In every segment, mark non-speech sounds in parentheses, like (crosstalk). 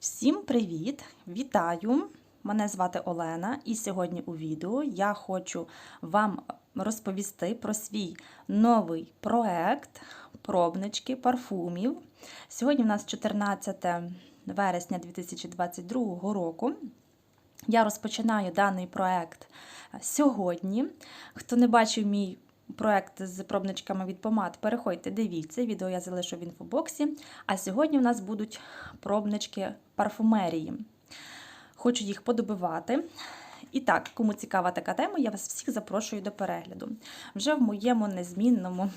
Всім привіт! Вітаю! Мене звати Олена, і сьогодні у відео я хочу вам розповісти про свій новий проект пробнички парфумів. Сьогодні у нас 14 вересня 2022 року. Я розпочинаю даний проект сьогодні. Хто не бачив мій проект з пробничками від помад, переходьте, дивіться, відео я залишу в інфобоксі. А сьогодні у нас будуть пробнички парфумерії. Хочу їх подобивати. І так, кому цікава така тема, я вас всіх запрошую до перегляду. Вже в моєму незмінному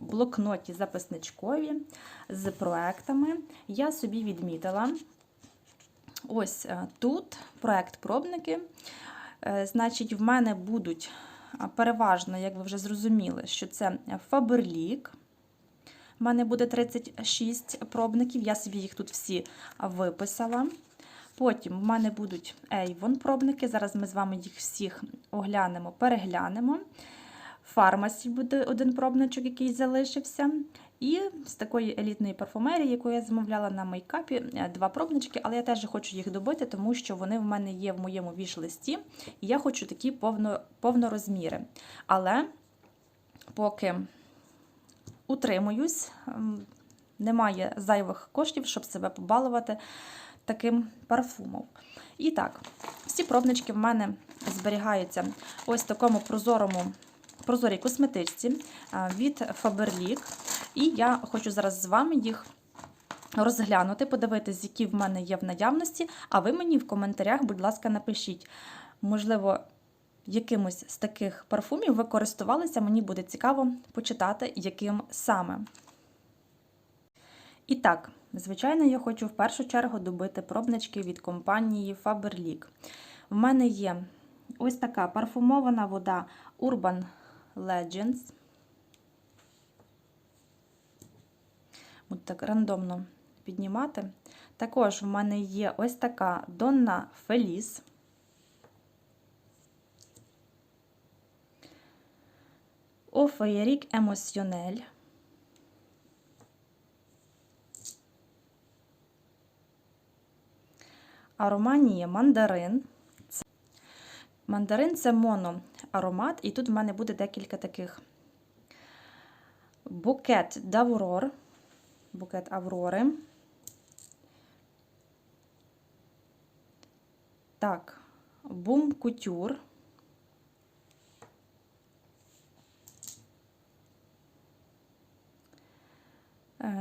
блокноті записничкові з проектами я собі відмітила. Ось е, тут проект пробники. Е, Значить, в мене будуть переважно, як ви вже зрозуміли, що це Фаберлік. У мене буде 36 пробників, я собі їх тут всі виписала. Потім в мене будуть Avon пробники. Зараз ми з вами їх всіх оглянемо, переглянемо. Фармасі буде один пробничок, який залишився. І з такої елітної парфумерії, яку я замовляла на мейкапі, два пробнички, але я теж хочу їх добити, тому що вони в мене є в моєму віш-листі, і я хочу такі повно, повнорозміри. Але поки утримуюсь, немає зайвих коштів, щоб себе побалувати таким парфумом. І так, всі пробнички в мене зберігаються ось в такому прозорому прозорій косметичці від Faberlic. І я хочу зараз з вами їх розглянути, подивитися, які в мене є в наявності. А ви мені в коментарях, будь ласка, напишіть. Можливо, якимось з таких парфумів ви користувалися, мені буде цікаво почитати, яким саме. І так, звичайно, я хочу в першу чергу добити пробнички від компанії Faberlic. В мене є ось така парфумована вода Urban Legends. Буду так рандомно піднімати. Також в мене є ось така Donna Feliz. Офеєрік Емоціонель. Ароманія мандарин. Мандарин це моноаромат, і тут в мене буде декілька таких букет d'Aurore, букет Аврори. Так, бум кутюр.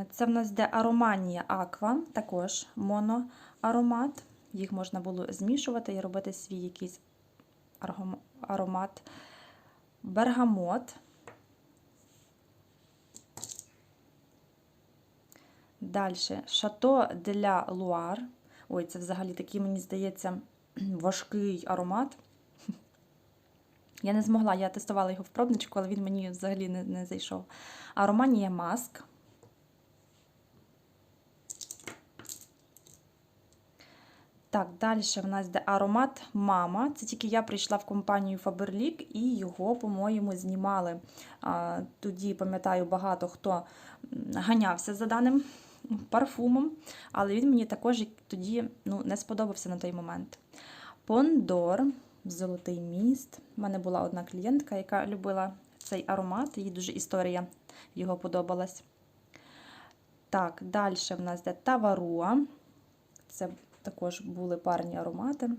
Це в нас де ароманія Аква, також моноаромат. Їх можна було змішувати і робити свій якийсь аромат бергамот. Далі Шато для Луар. Ой, це взагалі такий, мені здається, (clears throat) важкий аромат. (laughs) Я не змогла, я тестувала його в пробничку, але він мені взагалі не, не зайшов. Ароманія маск. Так, далі в нас йде аромат Мама. Це тільки я прийшла в компанію Faberlic і його, по-моєму, знімали. Тоді, пам'ятаю, багато хто ганявся за даним парфумом, але він мені також тоді ну, не сподобався на той момент. Пондор, Золотий міст. У мене була одна клієнтка, яка любила цей аромат, їй дуже історія його подобалась. Так, далі в нас йде Таваруа. Це також були парні аромати.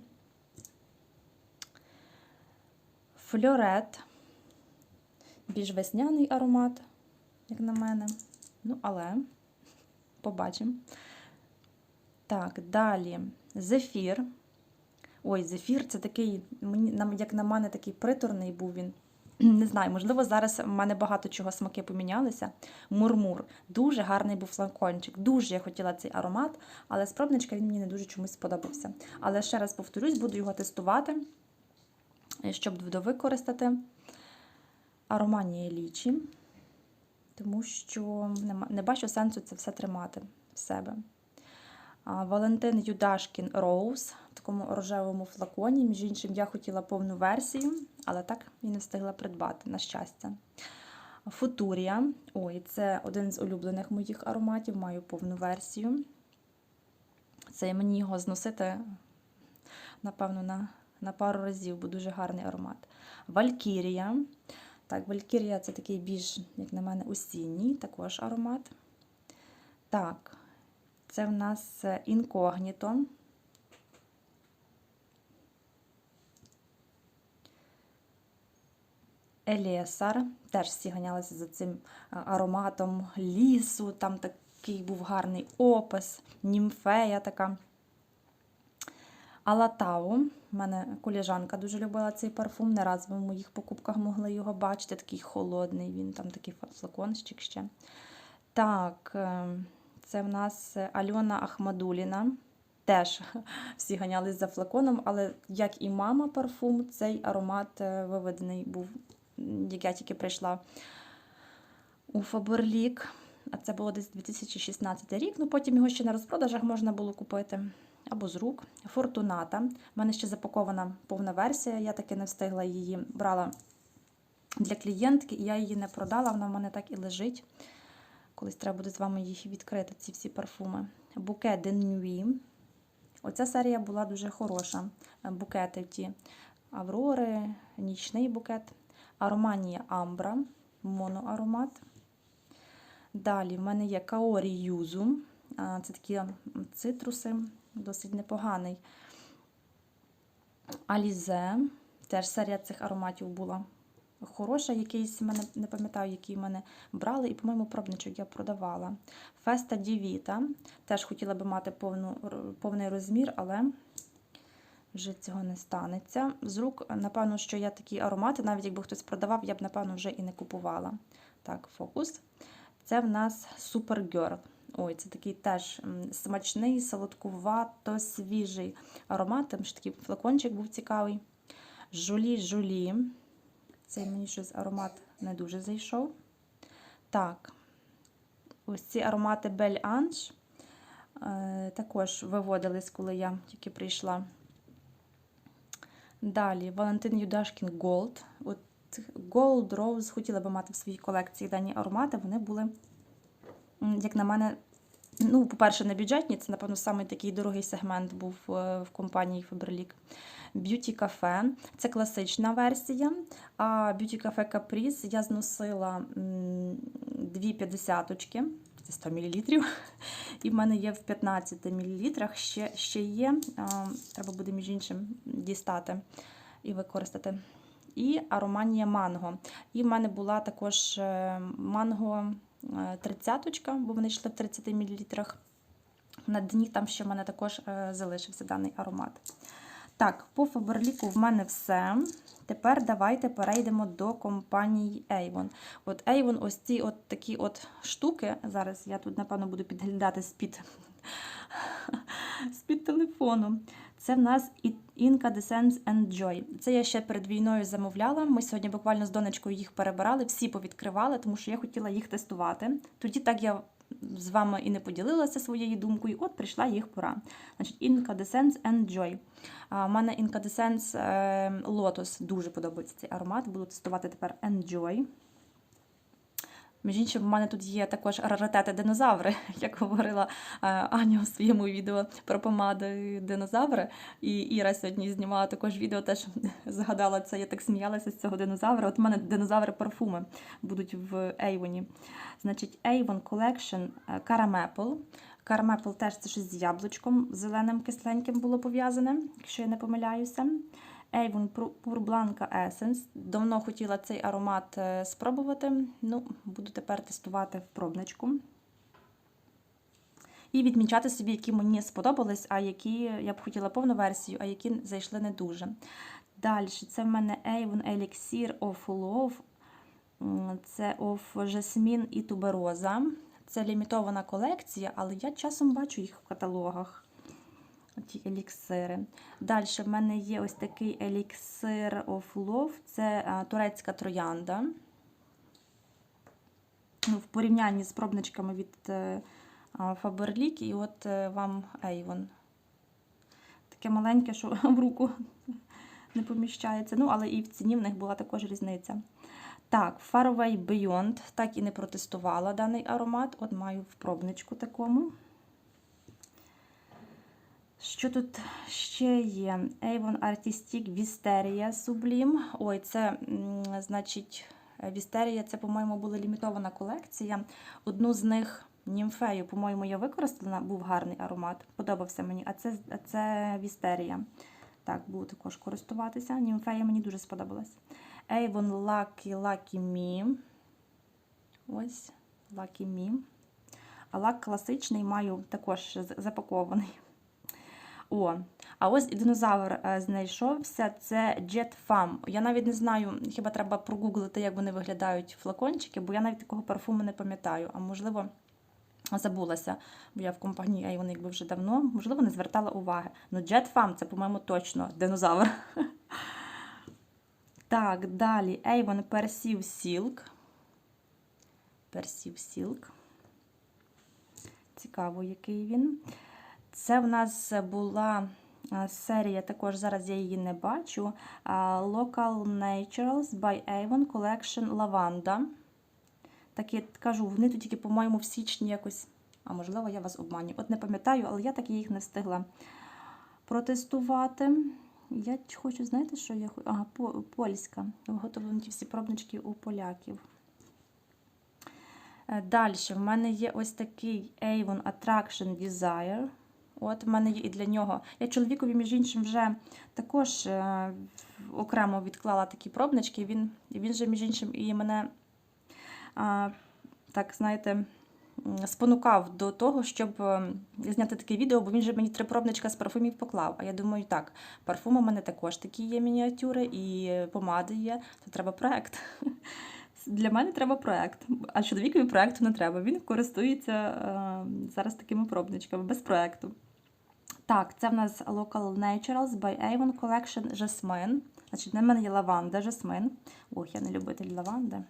Фльорет, більш весняний аромат, як на мене. Ну, але побачимо. Так, далі зефір. Ой, зефір це такий, як на мене, такий приторний був він. (clears throat) Не знаю, можливо, зараз в мене багато чого смаки помінялися. Мурмур. Дуже гарний був флакончик. Дуже я хотіла цей аромат, але з пробничка він мені не дуже чомусь сподобався. Але ще раз повторюсь, буду його тестувати, щоб довикористати ароманії лічі, тому що не бачу сенсу це все тримати в себе. Валентин Юдашкін Роуз в такому рожевому флаконі. Між іншим, я хотіла повну версію, але так і не встигла придбати, на щастя. Футурія. Ой, це один з улюблених моїх ароматів, маю повну версію. Це мені його зносити, напевно, на, на пару разів, бо дуже гарний аромат. Валькірія. Так, Валькірія це такий більш, як на мене, осінній також аромат. Так, це в нас е, інкогніто. Елєсар. Теж всі ганялися за цим ароматом лісу. Там такий був гарний опис, німфея така. Алатау. У мене коліжанка дуже любила цей парфум. Не раз ви в моїх покупках могли його бачити. Такий холодний, він там такий флакончик ще. Так, е, це в нас Альона Ахмадуліна. Теж (laughs) всі ганялись за флаконом, але як і мама парфум, цей аромат е, виведений був, як я тільки прийшла у Фаберлік. А це було десь 2016 рік. Ну потім його ще на розпродажах можна було купити. Або з рук. Фортуната. У мене ще запакована повна версія, я таки не встигла її брала для клієнтки, і я її не продала, вона в мене так і лежить. Колись треба буде з вами їх відкрити, ці всі парфуми. Буке Nuit. Оця серія була дуже хороша. Букети ті Аврори, нічний букет, Ароманія Амбра, моноаромат. Далі в мене є Каорі Юзу. Це такі цитруси, досить непоганий. Алізе. Теж серія цих ароматів була хороша. Якийсь мене не пам'ятаю, який мене брали, і, по-моєму, пробничок я продавала. Феста Дівіта. Теж хотіла би мати повну, повний розмір, але вже цього не станеться. З рук, напевно, що я такі аромати, навіть якби хтось продавав, я б, напевно, вже і не купувала. Так, фокус. Це в нас Supergirl. Ой, це такий теж смачний, солодкувато, свіжий аромат. Там ще такий флакончик був цікавий. Жулі-жулі. Цей мені щось аромат не дуже зайшов. Так, ось ці аромати Бель Анж також виводились, коли я тільки прийшла. Далі Валентин Юдашкін Gold. От Gold Rose хотіла би мати в своїй колекції дані аромати. Вони були, як на мене, ну, по-перше, не бюджетні. Це, напевно, самий такий дорогий сегмент був в компанії Faberlic. Beauty Cafe. Це класична версія. А Beauty Cafe Caprice я зносила дві п'ятдесяточки. Це 100 мл. (laughs) І в мене є в 15 мл. Ще, ще є. Треба буде, між іншим, дістати і використати. І ароманія манго. І в мене була також манго 30 бо вони йшли в 30 мл. На дні там ще в мене також залишився даний аромат. Так, по Фаберліку в мене все. Тепер давайте перейдемо до компанії Avon. От Avon, ось ці от такі от штуки. Зараз я тут, напевно, буду підглядати з-під (laughs) телефону. Це в нас Incandescence and Joy. Це я ще перед війною замовляла. Ми сьогодні буквально з донечкою їх перебирали, всі повідкривали, тому що я хотіла їх тестувати. Тоді так я з вами і не поділилася своєю думкою, от прийшла їх пора. Значить, Incandescence and Joy. У мене Incandescence Lotus дуже подобається цей аромат. Буду тестувати тепер Enjoy. Між іншим, в мене тут є також раритети динозаври, (laughs) як говорила Аня у своєму відео про помади динозаври. І Іра сьогодні знімала також відео, теж (laughs) згадала це, я так сміялася з цього динозавра. От у мене динозаври-парфуми будуть в Avon. Значить, Avon Collection Caramapple. Caramapple теж це щось з яблучком, зеленим кисленьким було пов'язане, якщо я не помиляюся. Avon Pure Blanca Essence. Давно хотіла цей аромат спробувати. Ну, буду тепер тестувати в пробничку. І відмічати собі, які мені сподобались, а які я б хотіла повну версію, а які зайшли не дуже. Далі, це в мене Avon Elixir of Love. Це of Jasmine і Тубероза. Це лімітована колекція, але я часом бачу їх в каталогах ті еліксири. Далі в мене є ось такий еліксир of Love, це турецька троянда. Ну, В порівнянні з пробничками від е, Faberlic і от е, вам Avon. Таке маленьке, що (laughs) в руку не поміщається. Ну, але і в ціні в них була також різниця. Так, Faraway Beyond. Так і не протестувала даний аромат. От маю в пробничку такому. Що тут ще є? Avon Artistic Wisteria Sublime. Ой, це, значить, Wisteria, це, по-моєму, була лімітована колекція. Одну з них німфею, по-моєму, я використала, був гарний аромат, подобався мені. А це, а це Wisteria. Так, буду також користуватися. Німфея мені дуже сподобалась. Avon Lucky Lucky Me. Ось, Lucky Me. А лак класичний маю також запакований. О, а ось і динозавр е, знайшовся. Це Jet Fam. Я навіть не знаю, хіба треба прогуглити, як вони виглядають флакончики, бо я навіть такого парфуму не пам'ятаю. А можливо, забулася, бо я в компанії Avon якби вже давно, можливо, не звертала уваги. Ну, Jet Fam це, по-моєму, точно динозавр. (laughs) Так, далі Avon Perceive Silk. Perceive Silk. Цікаво, який він. Це в нас була серія, також зараз я її не бачу. Local Naturals by Avon Collection Lavanda. Так я кажу, вони тут тільки, по-моєму, в січні якось. А можливо, я вас обманю. От не пам'ятаю, але я так їх не встигла протестувати. Я хочу, знаєте, що я хочу? Ага, польська. Виготовлені ті всі пробнички у поляків. Далі, в мене є ось такий Avon Attraction Desire. От в мене є і для нього. Я чоловікові, між іншим, вже також е, окремо відклала такі пробнички. Він, він же, між іншим, і мене, а, так, знаєте, спонукав до того, щоб е, зняти таке відео, бо він же мені три пробничка з парфумів поклав. А я думаю, так, парфуми у мене також такі є мініатюри, і помади є, то треба проект. (laughs) Для мене треба проект, а чоловікові проекту не треба. Він користується е, зараз такими пробничками без проекту. Так, це в нас Local Naturals by Avon Collection Jasmine. Значить, на мене є лаванда, жасмин. Ох, я не любитель лаванди.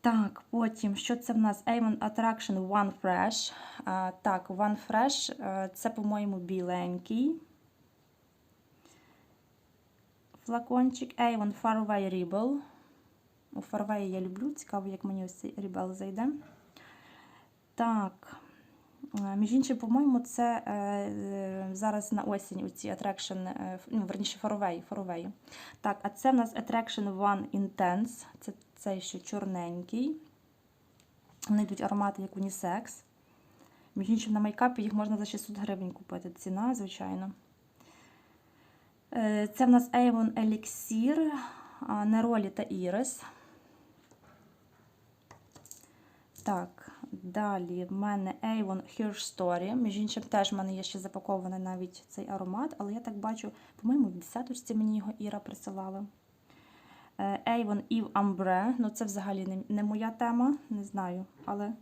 Так, потім, що це в нас? Avon Attraction One Fresh. А, так, One Fresh, е, це, по-моєму, біленький. Флакончик Avon Faraway Rebel. У Faraway я люблю. Цікаво, як мені ось цей Rebel зайде. Так. Е, Між іншим, по-моєму, це е, е, зараз на осінь оці Attraction, е, ну, верніше, Faraway, Faraway. Так, а це в нас Attraction One Intense. Це цей ще чорненький. Вони йдуть аромати як унісекс. Між іншим, на мейкапі їх можна за 600 гривень купити. Ціна, звичайно. Це в нас Avon Elixir, Neroli та Iris. Так, далі в мене Avon Her Story. Між іншим, теж в мене є ще запакований навіть цей аромат, але я так бачу, по-моєму, в десяточці мені його Іра присилала. Е, Avon Eve Ambre. Ну, це взагалі не, не моя тема, не знаю, але.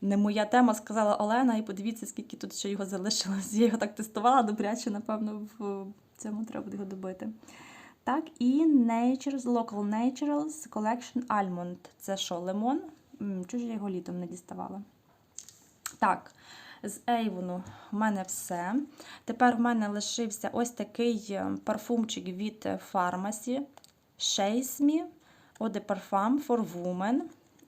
Не моя тема, сказала Олена, і подивіться, скільки тут ще його залишилось. Я його так тестувала добряче, напевно, в цьому треба буде його добити. Так, і Naturals, Local Naturals Collection Almond. Це що, лимон? Чого ж я його літом не діставала? Так, з Avon в мене все. Тепер в мене лишився ось такий е, парфумчик від Pharmacy. Chase Me Eau for Women.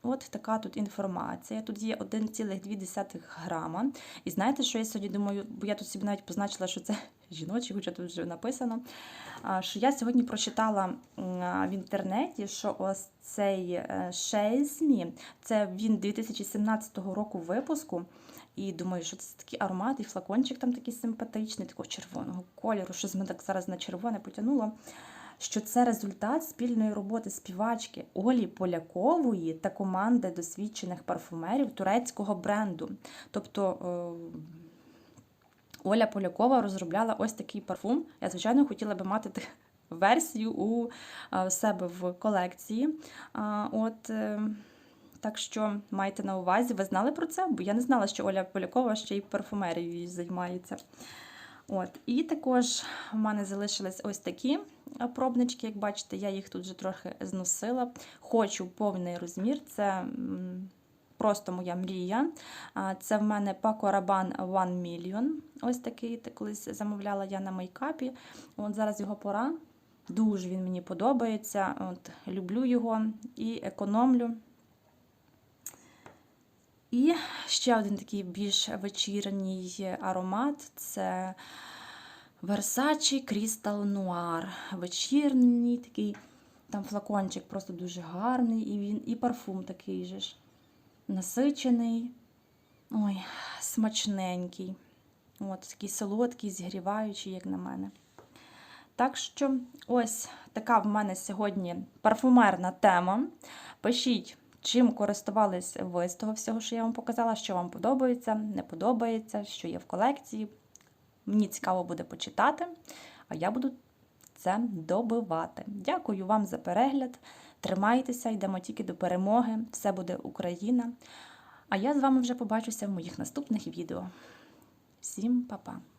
От така тут інформація. Тут є 1,2 грама. І знаєте, що я сьогодні думаю, бо я тут собі навіть позначила, що це (laughs) жіночий, хоча тут вже написано. Що я сьогодні прочитала в інтернеті, що ось цей е, це він 2017 року випуску. І думаю, що це такий аромат, і флакончик там такий симпатичний, такого червоного кольору, що з мене так зараз на червоне потягнуло. Що це результат спільної роботи співачки Олі Полякової та команди досвідчених парфумерів турецького бренду. Тобто е, Оля Полякова розробляла ось такий парфум. Я, звичайно, хотіла би мати (laughs) версію у е, себе в колекції. От, е, так що майте на увазі, ви знали про це? Бо я не знала, що Оля Полякова ще й парфумерією займається. От. І також в мене залишились ось такі пробнички, як бачите, я їх тут вже трохи зносила. Хочу повний розмір. Це просто моя мрія. Це в мене Paco Rabanne One Million. Ось такий колись замовляла я на мейкапі. От зараз його пора. Дуже він мені подобається. От, люблю його і економлю. І ще один такий більш вечірній аромат це Versace Crystal Noir. Вечірній такий, там флакончик просто дуже гарний, і він, і парфум такий же ж насичений. Ой, смачненький. От, такий солодкий, зігріваючий, як на мене. Так що, ось така в мене сьогодні парфумерна тема. Пишіть, чим користувались ви з того всього, що я вам показала, що вам подобається, не подобається, що є в колекції. Мені цікаво буде почитати, а я буду це добивати. Дякую вам за перегляд. Тримайтеся, йдемо тільки до перемоги. Все буде Україна. А я з вами вже побачуся в моїх наступних відео. Всім па-па!